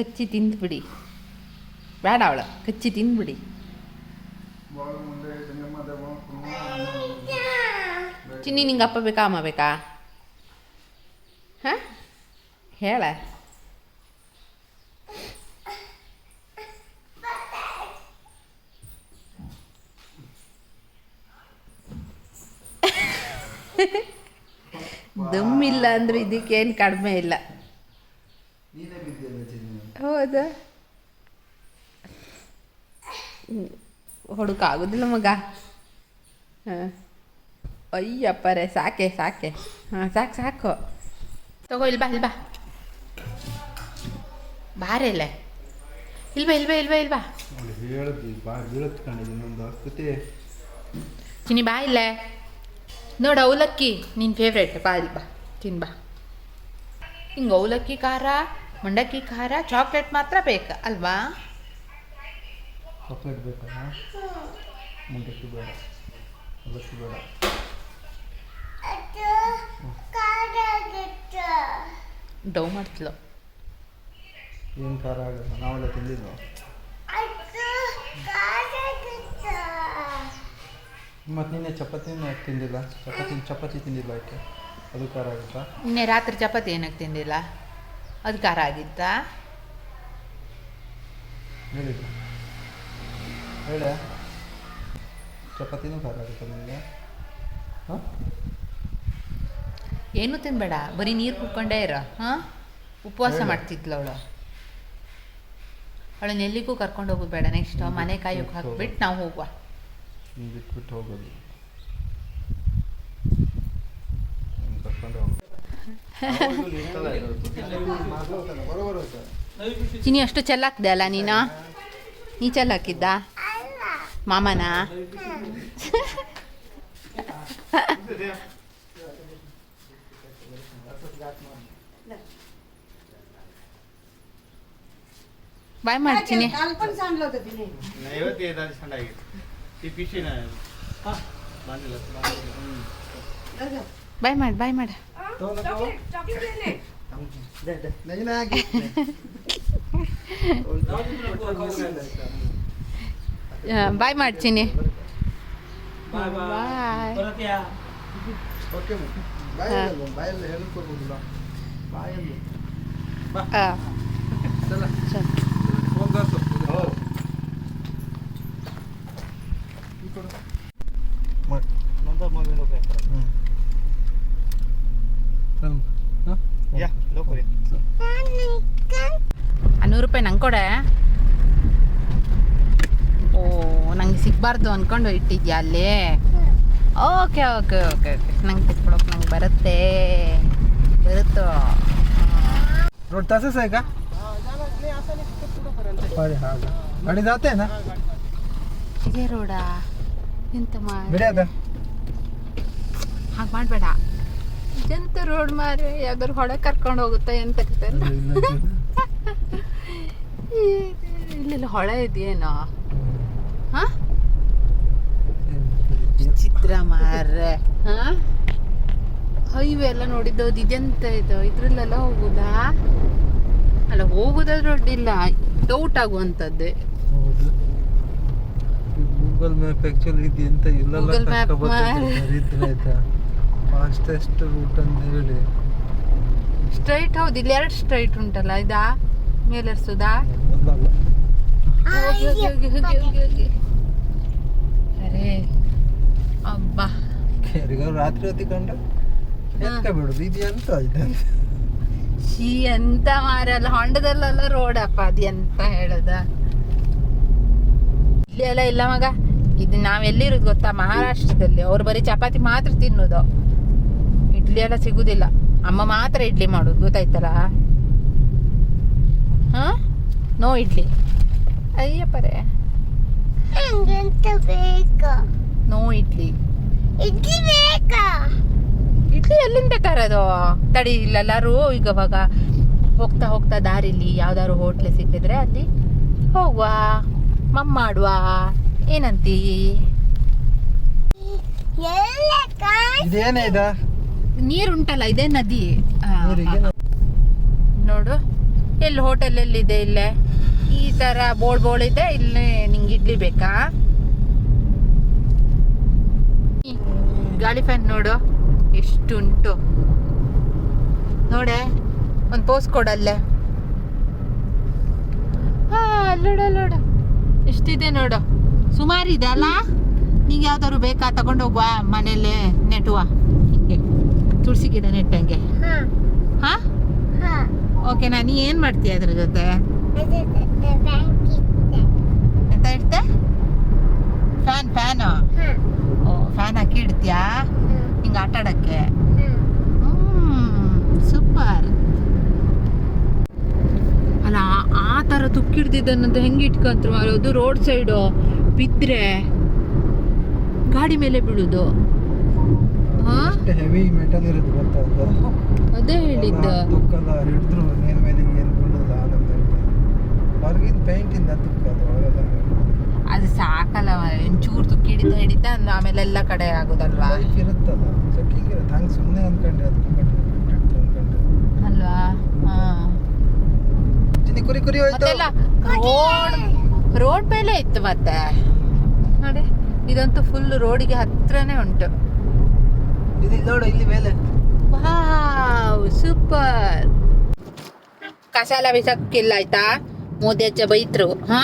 ಕಚ್ಚಿ ತಿಂದುಬಿಡಿ ಬೇಡ. ಅವಳು ಕಚ್ಚಿ ತಿಂದುಬಿಡಿ ಚಿನ್ನಿ ನಿಂಗೆ ಅಪ್ಪ ಬೇಕಾ ಅಮ್ಮ ಬೇಕಾ? ಹಾಂ? ಹೇಳ. ದಮ್ಮಿಲ್ಲ ಅಂದ್ರೆ ಇದಕ್ಕೇನು ಕಡಿಮೆ ಇಲ್ಲ. ಹೌದಾ? ಹುಡುಕಾಗೋದಿಲ್ಲ ಮಗ. ಹಾಂ. ಅಯ್ಯಪ್ಪರೇ ಸಾಕೆ ಸಾಕೆ. ಹಾಂ ಸಾಕು ಸಾಕು. ತಗೋ ಇಲ್ಬಾ ಇಲ್ಬಾ. ಬಾರೆ ಇಲ್ಲ. ಇಲ್ವಾ ಇಲ್ವಾ ಇಲ್ವಾ ಇಲ್ವಾ ಚಿನಿ ಬಾ ಇಲ್ಲೇ. ನೋಡು ಅವಲಕ್ಕಿ ನಿನ್ನ ಫೇವ್ರೇಟ್ ಬಾ ಇಲ್ಬಾ ಬಾ ತಿನ್ ಬಾ ಹಿಂಗೆ ಅವಲಕ್ಕಿ ಖಾರ ಮಂಡಕ್ಕಿ ಖಾರ ಚಾಕ್ಲೇಟ್ ಮಾತ್ರ ಬೇಕು ಅಲ್ವಾ? ಚಾಕ್ಲೇಟ್ ಬೇಕಾ ಮಂಡಕ್ಕಿ ಬೇಡ. ಅವಲಕ್ಕಿ ಬೇಡ. ಡೌ ಮಾಡ್ತಿಲ್ಲ ಏನು ಖಾರ ಆಗಲ್ಲ ನಾವೆಲ್ಲ ತಿಂದಿದ್ವು ಮತ್ತು ನಿನ್ನೆ ಚಪಾತಿನ ತಿಂದಿಲ್ಲ? ಚಪಾತಿ ಚಪಾತಿ ತಿಂದಿಲ್ಲ ಯಾಕೆ? ಅದು ಖಾರ ಆಗುತ್ತಾ? ನಿನ್ನೆ ರಾತ್ರಿ ಚಪಾತಿ ಏನಕ್ಕೆ ತಿಂದಿಲ್ಲ? ಅದು ಖಾರ ಆಗಿತ್ತಾ? ಹೇಳಿಲ್ಲ ಹೇಳ. ಚಪಾತಿನೂ ಖಾರ ಆಗುತ್ತೆ ನಿನಗೆ ಹಾಂ? ಏನು ತಿನ್ಬೇಡ ಬರೀ ನೀರು ಕುಡ್ಕೊಂಡೇ ಇರೋ ಹಾಂ? ಉಪವಾಸ ಮಾಡ್ತಿದ್ಲ ಅವಳು. ಅವಳನ್ನ ಎಲ್ಲಿಗೂ ಕರ್ಕೊಂಡು ಹೋಗೋದು ಬೇಡ ನೆಕ್ಸ್ಟ್ ಮನೆ ಕಾಯೋಕೆ ಹಾಕ್ಬಿಟ್ಟು ನಾವು ಹೋಗುವ. ಬಿಟ್ಬಿಟ್ಟು ಹೋಗೋದು ನೀನು ಕರ್ಕೊಂಡು ಹೋಗು ಬರೋಬರ ಚಿನಿ ಅಷ್ಟು ಚೆಲ್ಲಾಕ್ದೆ ಅಲ್ಲ ನೀನು? ನೀ ಚೆಲ್ಲಾಕಿದ್ದ? ಮಾಮನ? ಬಾಯ್ ಮಾಡ್ತೀನಿ. ಬಾಯ್ ಮಾಡಿ ಬಾಯ್ ಮಾಡ. ಬಾಯ್ ಮಾಡ್ತೀನಿ. ಬಾಯ್ ಬಾಯ್ ನಂಗೆ ಸಿಗಬಾರ್ದು ಅನ್ಕೊಂಡು ಇಟ್ಟಿದ್ಯಾ ಅಲ್ಲಿ ಓಕೆ ಓಕೆ ಓಕೆ ಓಕೆ ನಂಗೆ ತಿಳ್ಕೊಳಕ್ ನಂಗೆ ಬರುತ್ತೆ ಬರುತ್ತೋ रोड तसंच आहे का अरे हा का. गाडी जाते ना ಇದೇ ರೋಡಾ ಎಂತ ಮಾಡಿ ಬಿಡಿ ಅದ ಹಾಗೆ ಮಾಡಬೇಡ ಇದೆಂತ ರೋಡ್ ಮಾರೆ ಯಾವ್ದಾರು ಹೊಳೆ ಕರ್ಕೊಂಡು ಹೋಗುತ್ತಾ ಎಂತ ಗೊತ್ತಿಲ್ಲ ಇಲ್ಲೆಲ್ಲ ಹೊಳೆ ಇದೆಯೇನೋ ಚಿತ್ರ ಮಾರ್ರೆ. ಹಾ? ಹೈವೇ ಎಲ್ಲ ನೋಡಿದ್ದು ಅದು ಇದೆಂತ ಇದು? ಇದ್ರಲ್ಲೆಲ್ಲ ಹೋಗುದಾ? ಅಲ್ಲ ಹೋಗುದಾದ್ರೆ ಅಡ್ಡಿಲ್ಲ ಡೌಟ್ ಆಗುವಂಥದ್ದೇ. ಹೌದು. ಗೂಗಲ್ ಮ್ಯಾಪ್ ಆಕ್ಚುಲಿ ಇದು ಎಂತ ಇಲ್ಲ ಫಾಸ್ಟೆಸ್ಟ್ ರೂಟ್ ಅಂತ ಹೇಳಿ. ಸ್ಟ್ರೈಟ್ ಹೌದು ಇಲ್ಲಿ ಎರಡು ಸ್ಟ್ರೈಟ್ ಉಂಟಲ್ಲ ಇದಾ? ಮೇಲೆರ್ಸೋದಾ? ಒಂದಲ್ಲ ಹೋಗಿ ಹೋಗಿ ಹೋಗಿ ಹೋಗಿ ಹೋಗಿ ಹೋಗಿ. ಅರೆ. ಅಬ್ಬಾ. ಯಾರಿಗ ರಾತ್ರಿ ಹೊತ್ತಿ ಕಂಡು ಎತ್ಕ ಬಿಡುದು? ಇದು ಎಂತ ಇದೆ ಶೀ ಎಂತ ಮಾರಲ್ಲ ಹೊಂಡದಲ್ಲೆಲ್ಲ ರೋಡ್ ಅಪ್ಪ ಅದು ಎಂತ ಹೇಳದ? ಇಲ್ಲಿ ಎಲ್ಲ ಇಲ್ಲ ಮಗ. ಇದು ನಾವೆಲ್ಲಿರೋದು ಗೊತ್ತಾ? ಮಹಾರಾಷ್ಟ್ರದಲ್ಲಿ. ಅವ್ರು ಬರೀ ಚಪಾತಿ ಮಾತ್ರ ತಿನ್ನೋದು. ಇಡ್ಲಿ ಎಲ್ಲ ಸಿಗುದಿಲ್ಲ. ಅಮ್ಮ ಮಾತ್ರ ಇಡ್ಲಿ ಮಾಡೋದು ಗೊತ್ತಾಯ್ತಲ್ಲ? ಹಾ? ನೋ ಇಡ್ಲಿ. ಅಯ್ಯಪ್ಪರೇ. ಹಂಗೆಂತ ಬೇಕಾ? ನೋ ಇಡ್ಲಿ ಬೇಕಾ ಇಡ್ಲಿ ಎಲ್ಲಿಂದ ತಡಿ ಇಲ್ಲೆಲ್ಲರೂ ಈಗ ಅವಾಗ ಹೋಗ್ತಾ ಹೋಗ್ತಾ ದಾರಿಲಿ ಯಾವ್ದಾದ್ರು ಹೋಟ್ಲೆ ಸಿಕ್ಕಿದ್ರೆ ಅಲ್ಲಿ ಹೋಗುವ ಮಮ್ ಮಾಡುವ ಏನಂತಿ? ನೀರುಂಟಲ್ಲ ಇದೇ ನದಿ. ನೋಡು ಎಲ್ಲಿ ಹೋಟೆಲ್ ಎಲ್ಲಿದೆ ಇಲ್ಲೇ? ಈ ತರ ಬೋಳ್ ಬೋಳ್ ಇದೆ ಇಲ್ಲಿ ನಿಂಗೆ ಇಡ್ಲಿ ಬೇಕಾ? ಗಾಳಿ ಫ್ಯಾನ್ ನೋಡು ಎಷ್ಟುಂಟು. ನೋಡೆ ಒಂದು ಪೋಸ್ ಕೊಡಲ್ಲೇ. ಹಾ ಅಲ್ಲೋಡ ಅಲ್ಲೋಡ ಎಷ್ಟಿದೆ ನೋಡು. ಸುಮಾರು ಇದೆ ಅಲ್ಲ? ನಿಂಗೆ ಯಾವ್ದಾದ್ರು ಬೇಕಾ? ತಗೊಂಡು ಹೋಗುವ ಮನೇಲಿ ನೆಟ್ಟುವ ಹಿಂಗೆ. ತುಳಸಿ ಗಿಡ ನೆಟ್ಟಂಗೆ. ಹಾ. ಹಾ? ಹಾ. ಓಕೆ ನೀ ಏನು ಮಾಡ್ತೀಯ ಅದ್ರ ಜೊತೆ? ಎಂತ ಇಡ್ತೆ? ಫ್ಯಾನ್ ಫ್ಯಾನು ಓ ಫ್ಯಾನ್ ಹಾಕಿ ಇಡ್ತೀಯಾ? ಹಿಂಗೆ ಆಟ ಆಡಕ್ಕೆ ಸೂಪರ್. ಅಲ್ಲ ಆ- ಥರ ತುಕ್ಕಿಡ್ದಿದ್ದನ್ನಂತ ಹೆಂಗೆ ಇಟ್ಕೊಂತ್ರು ಅದು ರೋಡ್ ಸೈಡು ಬಿದ್ದರೆ ಗಾಡಿ ಮೇಲೆ ಬೀಳೋದು. ಹೆವಿ ಮೆಟಲ್ ಇರುತ್ತೆ ಗೊತ್ತಾ ಅದು? ಹೇಳಿದ್ದ. ತುಕ್ಕಲ್ಲ ಹಿಡಿದ್ರು ನೀರ್ ಮೇಲೆ ಏನು ಬೀಳಲ್ಲ ಆನಂದ ಹೊರಗಿನ ಪೇಂಟಿಂದ ತುಕ್ಕ ಅದು ಒಳಗಡೆ ಅದು ಸಾಕಲ್ಲ ಒಂಚೂರು ತುಕ್ಕಿ ಹಿಡಿತಾ ಹಿಡಿತಾ ಅಂದ್ ಆಮೇಲೆ ಎಲ್ಲ ಕಡೆ ಆಗೋದಲ್ವಾ? ಇರುತ್ತಲ್ಲ ಚೆಕಿಂಗ್ ಇರುತ್ತೆ. ಹಂಗೆ ಸುಮ್ಮನೆ ಅಂದ್ಕೊಂಡೆ ಅದು ಅಲ್ವಾ? ಕುರಿ ಕುರಿ ರೋಡ್ ರೋಡ್ ಮೇಲೆ ಇತ್ತು ಮತ್ತೆ. ನೋಡಿ ಇದಂತೂ ಫುಲ್ ರೋಡಿಗೆ ಹತ್ರನೇ ಉಂಟು. ನೋಡು ಇಲ್ಲಿ ಮೇಲೆ. Wow super. ಕಸ ಎಲ್ಲ ಬಿಸಾಕಿಲ್ಲ ಆಯ್ತಾ? ಮೋದಿ ಅಜ್ಜ ಬೈತ್ರು ಹಾ?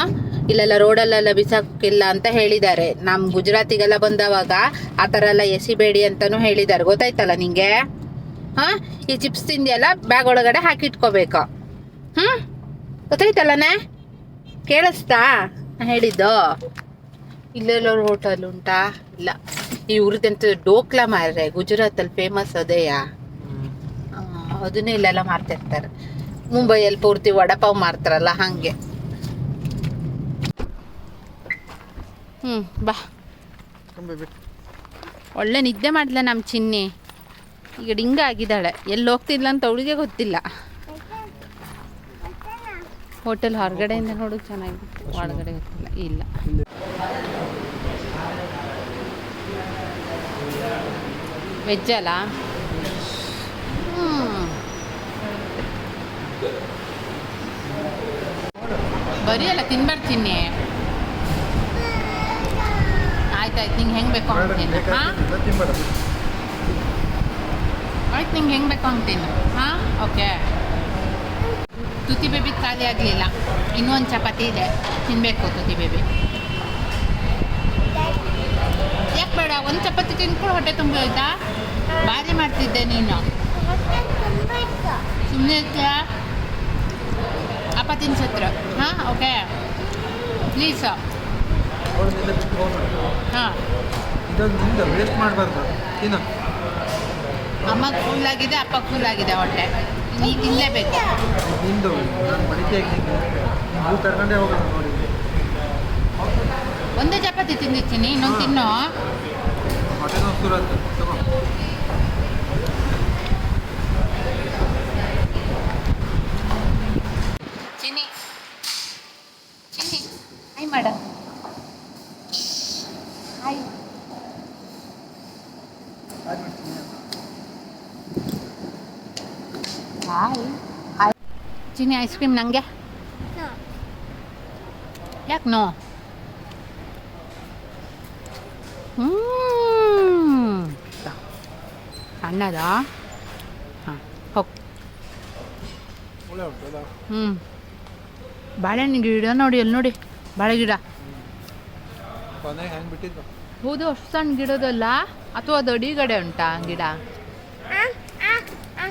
ಇಲ್ಲೆಲ್ಲ ರೋಡಲ್ಲೆಲ್ಲ ಬಿಸಾಕಿಲ್ಲ ಅಂತ ಹೇಳಿದ್ದಾರೆ. ನಮ್ ಗುಜರಾತಿಗೆಲ್ಲ ಬಂದವಾಗ ಆ ಥರ ಎಲ್ಲ ಎಸಿಬೇಡಿ ಅಂತಾನು ಹೇಳಿದ್ದಾರೆ. ಗೊತ್ತಾಯ್ತಲ್ಲ ನಿಂಗೆ? ಹಾ? ಈ ಚಿಪ್ಸ್ ತಿಂದಿಯಲ್ಲ ಬ್ಯಾಗ್ ಒಳಗಡೆ ಹಾಕಿಟ್ಕೋಬೇಕು ಹ್ಮ್? ಗೊತ್ತಾಯ್ತಲ್ಲನೇ? ಕೇಳಿಸ್ತಾ? ನಾ ಹೇಳಿದ್ದು. ಇಲ್ಲೆಲ್ಲೋ ಹೋಟೆಲ್ ಉಂಟಾ? ಇಲ್ಲ. ಈ ಊರದಂತೂ ಡೋಕ್ಲಾ ಮಾರ್ರೆ ಗುಜರಾತಲ್ಲಿ ಫೇಮಸ್ ಅದೇಯಾ? ಅದನ್ನೇ ಇಲ್ಲೆಲ್ಲ ಮಾರ್ತಿರ್ತಾರೆ ಮುಂಬೈಯಲ್ಲಿ ಪೂರ್ತಿ ವಡಪಾವ್ ಮಾರ್ತಾರಲ್ಲ ಹಾಗೆ. ಹ್ಞೂ ಬಾ. ಒಳ್ಳೆ ನಿದ್ದೆ ಮಾಡ್ಲ ನಮ್ಮ ಚಿನ್ನಿ? ಈಗ ಡಿಂಗ ಆಗಿದ್ದಾಳೆ. ಎಲ್ಲಿ ಹೋಗ್ತಿಲ್ಲ ಅಂತ ಅವಳಿಗೆ ಗೊತ್ತಿಲ್ಲ. ಹೋಟೆಲ್ ಹೊರಗಡೆಯಿಂದ ನೋಡೋಕೆ ಚೆನ್ನಾಗಿತ್ತು ಒಳಗಡೆ ಗೊತ್ತಿಲ್ಲ. ಇಲ್ಲ. ವೆಜ್ ಅಲ್ಲ. ಬರೀ ಅಲ್ಲ ತಿನ್ಬರ್ತೀನಿ ಆಯ್ತಾಯ್ತು, ನಿಂಗೆ ಹೆಂಗೆ ಬೇಕು ಹಾಂ? ಆಯ್ತು ನಿಂಗೆ ಹೆಂಗೆ ಬೇಕು ಅಂತೀನಿ ಹಾಂ? ಓಕೆ ತುತಿ ಬೇಬಿ ಖಾಲಿ ಆಗಲಿಲ್ಲ. ಇನ್ನೊಂದು ಚಪಾತಿ ಇದೆ. ತಿನ್ನಬೇಕು ತುತಿ ಬೇಬಿ. ಯಾಕೆ ಬೇಡ? ಒಂದು ಚಪಾತಿ ತಿನ್ಕೊಂಡು ಹೊಟ್ಟೆ ತುಂಬ ಆಯ್ತಾ ಭಾರಿ ಮಾಡ್ತಿದ್ದೆ ನೀನು. ಸುಮ್ಮನೆ ಇರ್ತೀಯಾ? ಅಪ್ಪ ತಿನ್ಸತ್ರ. ಹಾಂ? ಓಕೆ ಪ್ಲೀಸ್ ಹಾಂ. ವೇಸ್ಟ್ ಮಾಡಬಾರ್ದು. ತಿನ್ನು. ಅಮ್ಮಗೆ ಕೂಲ್ ಆಗಿದೆ ಅಪ್ಪ ಕೂಲ್ ಆಗಿದೆ ಹೊಟ್ಟೆ ನೀ ತಿನ್ನಲೇಬೇಕು ನಿಂದು ಹೋಗೋಣ ನೋಡಿ. ಒಂದೇ ಚಪಾತಿ ತಿಂದಿರ್ತೀನಿ ಇನ್ನೊಂದು ತಿನ್ನು. ಚಿನ್ನಿ. ಚಿನ್ನಿ. ಹಾಯ್ ಮಾಡ ಚಿನ್ನಿ ಐಸ್ ಕ್ರೀಮ್ ನನಗೆ ಯಾಕೆ ನೋ? ಸಣ್ಣದಾ ಹಾಂ ಹೋಗಿ. ಹ್ಞೂ ಬಾಳೆಹಣ್ಣು ಗಿಡ ನೋಡಿ ಎಲ್ಲಿ ನೋಡಿ? ಬಾಳೆ ಗಿಡ. ಹೌದು ಅಷ್ಟು ಸಣ್ಣ ಗಿಡದಲ್ಲ ಅಥವಾ ಅದು ಅಡಿಗಡೆ ಉಂಟಾ ಗಿಡ ಆ ಆ ಆ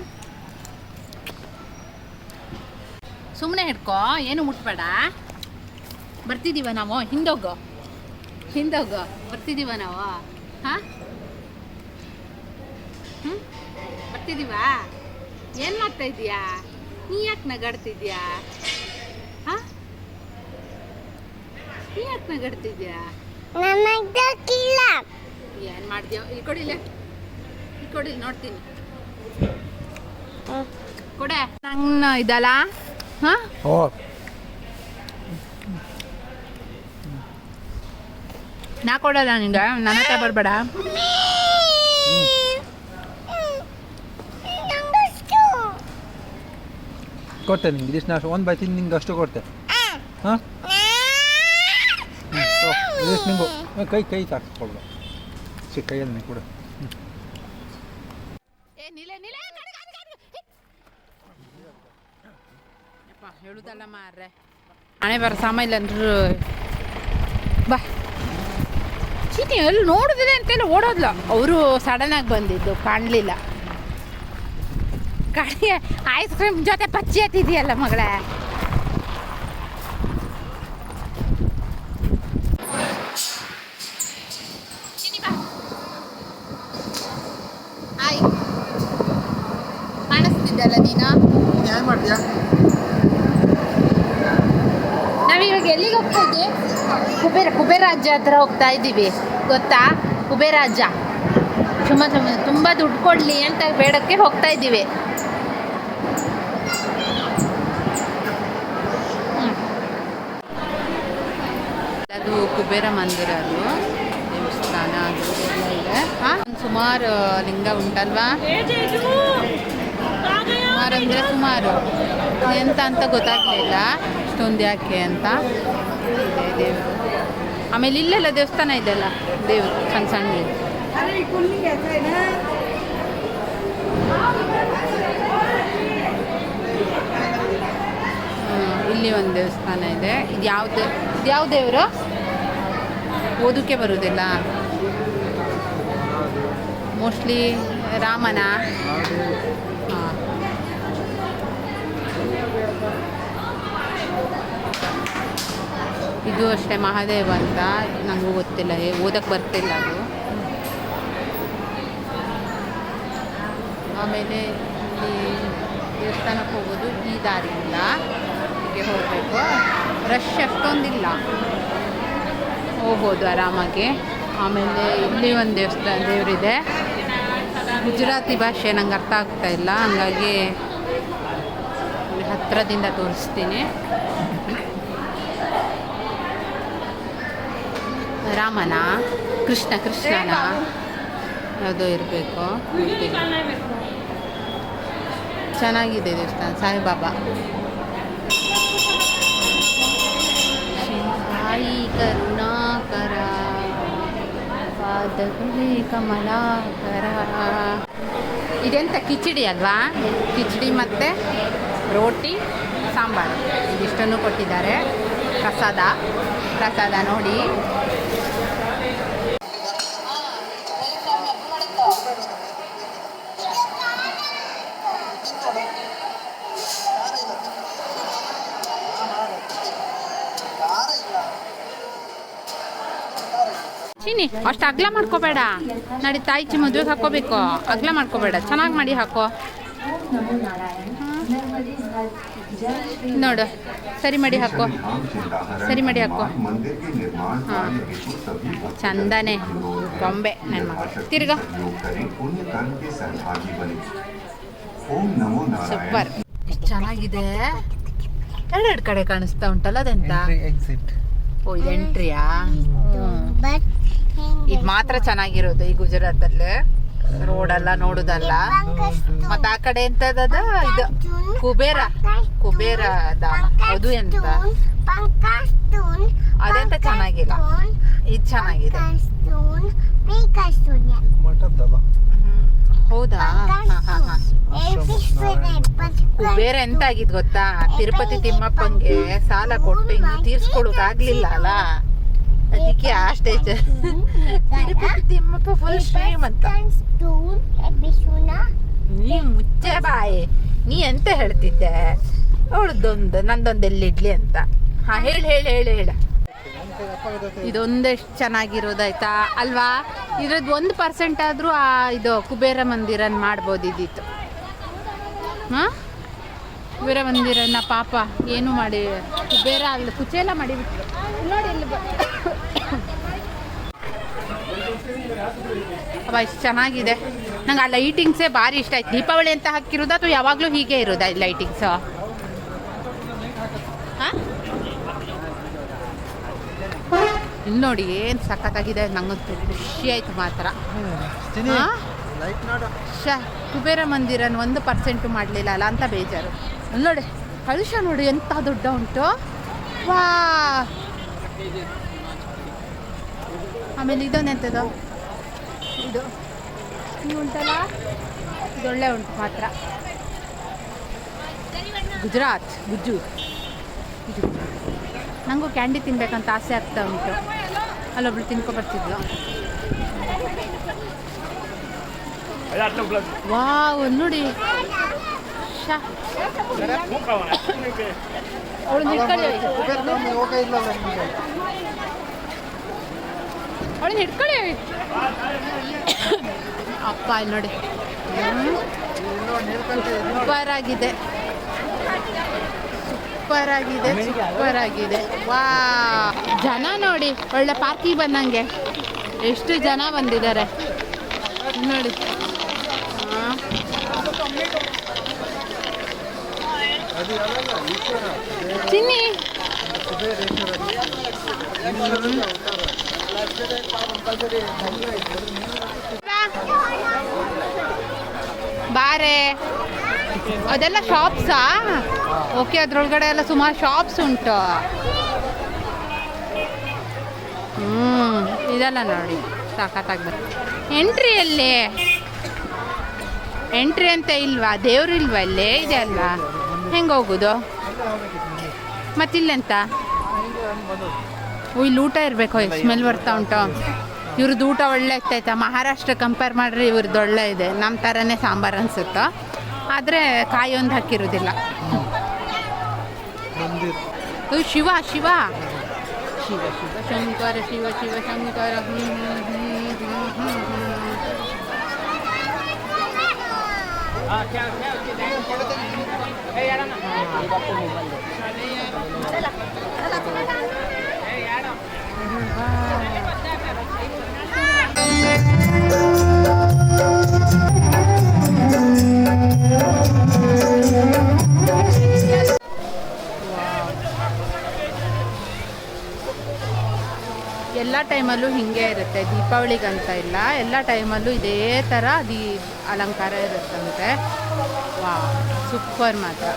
ಸುಮ್ಮನೆ ಹಿಡ್ಕೋ ಏನು ಮುಟ್ಬೇಡ. ಬರ್ತಿದ್ದೀವ ನಾವು? ಹಿಂದೋಗೋ. ಹಿಂದೋಗೋ. ಬರ್ತಿದ್ದೀವ ನಾವು? ಹಾಂ? ಹ್ಞೂ ಬರ್ತಿದ್ದೀವ ಏನು ಮಾಡ್ತಾ ಇದೀಯಾ ನೀ ಯಾಕೆ ನಗಾಡ್ತಿದ್ಯಾ? ಹಾಂ? ನೀ ಯಾಕೆ ನಗಾಡ್ತಿದ್ಯಾ? ಏನು ಮಾಡ್ತೀಯೋ? ಇಲ್ಲಿ ಕೊಡಿಲ್ಲ ಇಲ್ಲಿ. ಕೊಡಿಲ್ಲ ನೋಡ್ತೀನಿ. ಕೊಡೆ. ನಂಗೆ ಇದಲ್ಲ? ಹಾಂ ಓ ನಾ ಕೊಡಲ್ಲ ನಿಂಗೆ ನನ್ನ ಹತ್ರ ಬರಬೇಡ. ಕೊಟ್ಟೆ ನಿಂಗೆ. ಇದಿಷ್ಟು ನಾ ಒಂದು ಬೈ ತಿಂದು ನಿಂಗೆ ಅಷ್ಟು ಕೊಡ್ತೆ ಹಾಂ? ಇದಿಷ್ಟು ನಿಂಗು. ಕೈ ಕೈ ತಾಕ್ಸ್ಕೊಳ್ದು ಸಿ ಕೈಯಲ್ಲಿ ನೀವು ಕೂಡ. ಏ ಹೇಳುದಲ್ಲ ಮಾರ್ರೆ. ಹಣೆ ಬರ ಸಾಮಾಯಿಲ್ಲ ಅಂದ್ರು. ಬಾ. ಚೀಟಿ ಎಲ್ಲಿ ನೋಡಿದ್ರೆ ಅಂತೆಲ್ಲ ಓಡೋದ್ಲ. ಅವರು ಸಡನ್ ಆಗಿ ಬಂದಿದ್ದು, ಕಾಣಲಿಲ್ಲ. ಕಡೆಗೆ ಐಸ್ ಕ್ರೀಮ್ ಜೊತೆ ಪಚ್ಚಿ ಹತ್ತಿದೆಯಲ್ಲ ಮಗಳೇ. ಕಾಣಿಸ್ತಿದ್ದಲ್ಲ ನೀನು? ಏನು ಮಾಡ್ತೀಯಾ? ನಾವಿವಾಗ ಎಲ್ಲಿಗೆ ಹೋಗ್ತಾ ಇದ್ದೀವಿ ಕುಬೇರ ಕುಬೇರಾಜ ಹತ್ರ ಹೋಗ್ತಾ ಇದ್ದೀವಿ. ಗೊತ್ತಾ? ಕುಬೇರಾಜ ತುಂಬ ತುಂಬ ತುಂಬ ದುಡ್ಡು ಕೊಡಲಿ ಅಂತ ಬೇಡಕ್ಕೆ ಹೋಗ್ತಾ ಇದ್ದೀವಿ. ಅದು ಕುಬೇರ ಮಂದಿರ ಅದು. ದೇವಸ್ಥಾನ ಅದು ಎಲ್ಲ ಇದೆ ಸುಮಾರು ಲಿಂಗ ಉಂಟಲ್ವಾ? ಸುಮಾರು ಅಂದರೆ ಸುಮಾರು. ಎಂತ ಅಂತ ಗೊತ್ತಾಗಲಿಲ್ಲ. ಇಷ್ಟೊಂದು ಯಾಕೆ ಅಂತ? ದೇವರು. ಆಮೇಲೆ ಇಲ್ಲೆಲ್ಲ ದೇವಸ್ಥಾನ ಇದೆಲ್ಲ, ದೇವರು, ಸಣ್ಣ ಸಣ್ಣ ಇಲ್ಲಿ ಒಂದು ದೇವಸ್ಥಾನ ಇದೆ. ಇದು ಯಾವ್ದು, ಇದು ಯಾವ ದೇವರು? ಓದೋಕ್ಕೆ ಬರೋದಿಲ್ಲ ಮೋಸ್ಟ್ಲಿ ರಾಮನ. ಇದು ಅಷ್ಟೇ ಮಹಾದೇವ ಅಂತ ನನಗೂ ಗೊತ್ತಿಲ್ಲ ಓದಕ್ಕೆ ಬರ್ತಿಲ್ಲ ಅದು. ಆಮೇಲೆ ಇಲ್ಲಿ ದೇವಸ್ಥಾನಕ್ಕೆ ಹೋಗೋದು ಈ ದಾರಿಯಿಂದ ಹೀಗೆ ಹೋಗಬೇಕು. ರಶ್ ಅಷ್ಟೊಂದಿಲ್ಲ. ಹೋಗ್ಬೋದು ಆರಾಮಾಗಿ. ಆಮೇಲೆ ಇಲ್ಲಿ ಒಂದು ದೇವಸ್ಥಾನ, ದೇವರಿದೆ. ಗುಜರಾತಿ ಭಾಷೆ ನಂಗೆ ಅರ್ಥ ಆಗ್ತಾ ಇಲ್ಲ, ಹಂಗಾಗಿ ಹತ್ತಿರದಿಂದ ತೋರಿಸ್ತೀನಿ. ರಾಮನ, ಕೃಷ್ಣ, ಕೃಷ್ಣನ ಯಾವುದೋ ಇರಬೇಕು. ಚೆನ್ನಾಗಿದೆ ದೇವಸ್ಥಾನ, ಸಾಯಿಬಾಬಾ. ಸಾಯಿ ಕರುಣಾಕರ ಪಾದಗಳೇ ಕಮಲಾಕರ. ಇದೆಂತ ಕಿಚಡಿ ಅಲ್ವಾ? ಕಿಚಡಿ ಮತ್ತು ರೋಟಿ, ಸಾಂಬಾರು. ಇದಿಷ್ಟನ್ನು ಕೊಟ್ಟಿದ್ದಾರೆ. ಪ್ರಸಾದ ಪ್ರಸಾದ ನೋಡಿ. ನೀ ಅಷ್ಟು ಅಗ್ಲ ಮಾಡ್ಕೋಬೇಡ. ನಡಿ ತಾಯಿ ಮದುವೆಗೆ ಹಾಕೋಬೇಕು ಅಗ್ಲ ಮಾಡ್ಕೋಬೇಡ. ಚೆನ್ನಾಗಿ ಮಾಡಿ ಹಾಕೋ. ನೋಡು ಸರಿ ಮಾಡಿ ಹಾಕೋ. ಸರಿ ಮಾಡಿ ಹಾಕೋ. ಹಾಂ. ಚಂದನೆ. ಗೊಂಬೆ ನನ್ನ ತಿರ್ಗ. ಸೂಪರ್. ಎಷ್ಟು ಚೆನ್ನಾಗಿದೆ. ಎರಡೆರಡು ಕಡೆ ಕಾಣಿಸ್ತಾ ಉಂಟಲ್ಲ ಅದೆಂತ? ಓ ಎಂಟ್ರಿಯಾ? ಹ್ಞೂ ಇದು ಮಾತ್ರ ಚೆನ್ನಾಗಿರೋದು ಈ ಗುಜರಾತಲ್ಲಿ. ರೋಡ್ ಎಲ್ಲ ನೋಡುದಲ್ಲ. ಮತ್ತೆ ಆ ಕಡೆ ಎಂತದ ಇದು ಕುಬೇರ ಕುಬೇರ ಅದು ಎಂತ? ಅದೆಂತ ಚೆನ್ನಾಗಿಲ್ಲ. ಇದು ಚೆನ್ನಾಗಿದೆ. ಹೌದಾ? ಕುಬೇರ ಎಂತ ಆಗಿದ್ ಗೊತ್ತಾ? ತಿರುಪತಿ ತಿಮ್ಮಪ್ಪಂಗೆ ಸಾಲ ಕೊಟ್ಟು ಇನ್ನು ತೀರ್ಸ್ಕೊಳಕ್ ಆಗ್ಲಿಲ್ಲ ಅಲ್ಲ? ಅದಕ್ಕೆ ತಿರುಪತಿ ತಿಮ್ಮಪ್ಪ ಫುಲ್ ನೀ ಮುಚ್ಚೆ ಬಾಯಿ. ನೀ ಎಂತ ಹೇಳ್ತಿದ್ದೆ? ಅವಳದೊಂದು ನಂದೊಂದು ಎಲ್ಲಿಡ್ಲಿ ಅಂತ. ಹಾ, ಹೇಳಿ ಹೇಳಿ ಹೇಳಿ, ಹೇಳ. ಇದೊಂದೆಷ್ಟು ಚೆನ್ನಾಗಿರೋದಾಯ್ತಾ? ಅಲ್ವಾ? ಇದ್ರದ್ದು ಒಂದು ಪರ್ಸೆಂಟ್ ಆದರೂ ಆ ಇದು ಕುಬೇರ ಮಂದಿರನ್ ಮಾಡ್ಬೋದಿದ್ದಿತ್ತು ಹಾಂ? ಕುಬೇರ ಮಂದಿರನ ಪಾಪ ಏನು ಮಾಡಿ, ಕುಬೇರ ಅಲ್ಲಿ ಕುಚೇಲ ಮಾಡಿಬಿಟ್ರು. ನೋಡಿ ಇಲ್ಲಿ ಅವ ಇಷ್ಟು ಚೆನ್ನಾಗಿದೆ. ನಂಗೆ ಆ ಲೈಟಿಂಗ್ಸೇ ಭಾರಿ ಇಷ್ಟ ಆಯ್ತು. ದೀಪಾವಳಿ ಅಂತ ಹಾಕಿರೋದು ಅಥವಾ ಯಾವಾಗಲೂ ಹೀಗೆ ಇರೋದಾ ಲೈಟಿಂಗ್ಸು ಹಾಂ? ಇಲ್ಲಿ ನೋಡಿ ಏನು ಸಖತ್ತಾಗಿದೆ ನಂಗಂತೂ ಖುಷಿ ಆಯ್ತು ಮಾತ್ರ. ಶ ಕುಬೇರ ಮಂದಿರನ ಒಂದು ಪರ್ಸೆಂಟು ಮಾಡಲಿಲ್ಲ ಅಲ್ಲ ಅಂತ ಬೇಜಾರು. ಅಲ್ಲಿ ನೋಡಿ ಕಳುಷ ನೋಡಿ ಎಂಥ ದೊಡ್ಡ ಉಂಟು. ವಾ ಆಮೇಲೆ ಇದೊಂದೆಂಥದ್ದು ಇದು. ಇದು ಉಂಟಲ್ಲ? ಇದೊಳ್ಳೆ ಉಂಟು ಮಾತ್ರ. ಗುಜರಾತ್ ಗುಜ್ಜು. ಇದು ನನಗೂ ಕ್ಯಾಂಡಿ ತಿನ್ಬೇಕಂತ ಆಸೆ ಆಗ್ತಾ ಉಂಟು. ಅಲ್ಲೊಬ್ಳು ತಿನ್ಕೊ ಬರ್ತಿದ್ಲು. ವಾವ್ ನೋಡಿ. ಶಾ ಅವಳು ಅವಳನ್ನ ಹಿಡ್ಕೊಳ್ಳಿ. ಅಪ್ಪ, ಇಲ್ಲಿ ನೋಡಿ. ಸೂಪರ್ ಆಗಿದೆ ಸೂಪರ್ ಆಗಿದೆ ಸೂಪರ್ ಆಗಿದೆ ವಾ. ಜನ ನೋಡಿ, ಒಳ್ಳೆ ಪಾರ್ಕಿಗೆ ಬಂದಂಗೆ. ಎಷ್ಟು ಜನ ಬಂದಿದ್ದಾರೆ. ನೋಡಿ. ಚಿನ್ನಿ. ಬಾರೆ. ಅದೆಲ್ಲ ಶಾಪ್ಸಾ ಓಕೆ ಅದ್ರೊಳಗಡೆ ಎಲ್ಲ ಸುಮಾರು ಶಾಪ್ಸ್ ಉಂಟು. ಹ್ಞೂ ಇದೆಲ್ಲ ನೋಡಿ. ಸಾಕತ್ತಾಗ್ಬೇಕು ಎಂಟ್ರಿ ಅಲ್ಲಿ. ಎಂಟ್ರಿ ಅಂತ ಇಲ್ವಾ? ದೇವ್ರು ಇಲ್ವಾ ಇಲ್ಲೇ? ಇದೆ ಅಲ್ವಾ? ಹೆಂಗೆ ಹೋಗೋದು? ಮತ್ತಿಲ್ಲೆಂತ? ಇಲ್ಲಿ ಊಟ ಇರಬೇಕು ಸ್ಮೆಲ್ ಬರ್ತಾ ಉಂಟು ಇವ್ರದ್ದು ಊಟ ಒಳ್ಳೆ ಆಗ್ತೈತೆ ಮಹಾರಾಷ್ಟ್ರ ಕಂಪೇರ್ ಮಾಡ್ರಿ ಇವ್ರದ್ದು ಒಳ್ಳೆ ಇದೆ ನಮ್ಮ ಥರನೇ ಸಾಂಬಾರು ಅನ್ಸುತ್ತೋ ಆದರೆ ಕಾಯಿ ಒಂದು ಹಾಕಿರೋದಿಲ್ಲ ಶಿವ ಶಿವ ಶಿವ ಶಿವ ಶಂಕರ ಶಿವ ಶಿವ ಶಂಕರ. ಎಲ್ಲ ಟೈಮಲ್ಲೂ ಹಿಂಗೆ ಇರುತ್ತೆ, ದೀಪಾವಳಿಗಂತ ಇಲ್ಲ. ಎಲ್ಲ ಟೈಮಲ್ಲೂ ಇದೇ ಥರ ದೀ ಅಲಂಕಾರ ಇರುತ್ತಂತೆ. ವಾ ಸೂಪರ್ ಮಾತ್ರ.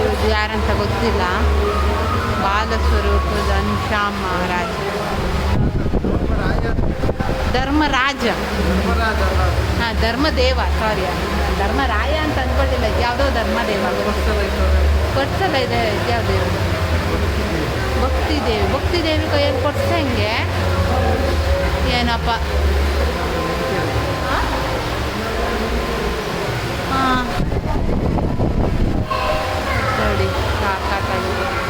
ಇವ್ರದ್ದು ಯಾರಂತ ಗೊತ್ತಿಲ್ಲ. ಬಾಲಸ್ವರೂಪ ಘನಶ್ಯಾಮ್ ಮಹಾರಾಜ್ ಧರ್ಮರಾಜ. ಹಾಂ, ಧರ್ಮದೇವ ಸಾರಿ ಧರ್ಮರಾಯ ಅಂತ ಅಂದ್ಕೊಳ್ಳಿಲ್ಲ ಯಾವುದೋ ಧರ್ಮದೇವ. ಕೊಡ್ಸಲ್ಲ ಇದೆ ಯಾವ್ದೇವ ಭಕ್ತಿದೇವಿ. ಭಕ್ತಿ ದೇವಿ ಭಕ್ತಿ ದೇವಿ ಕೈಯಲ್ಲಿ ಕೊಡ್ಸ ಹೆಂಗೆ? ಏನಪ್ಪ? 他他他有点。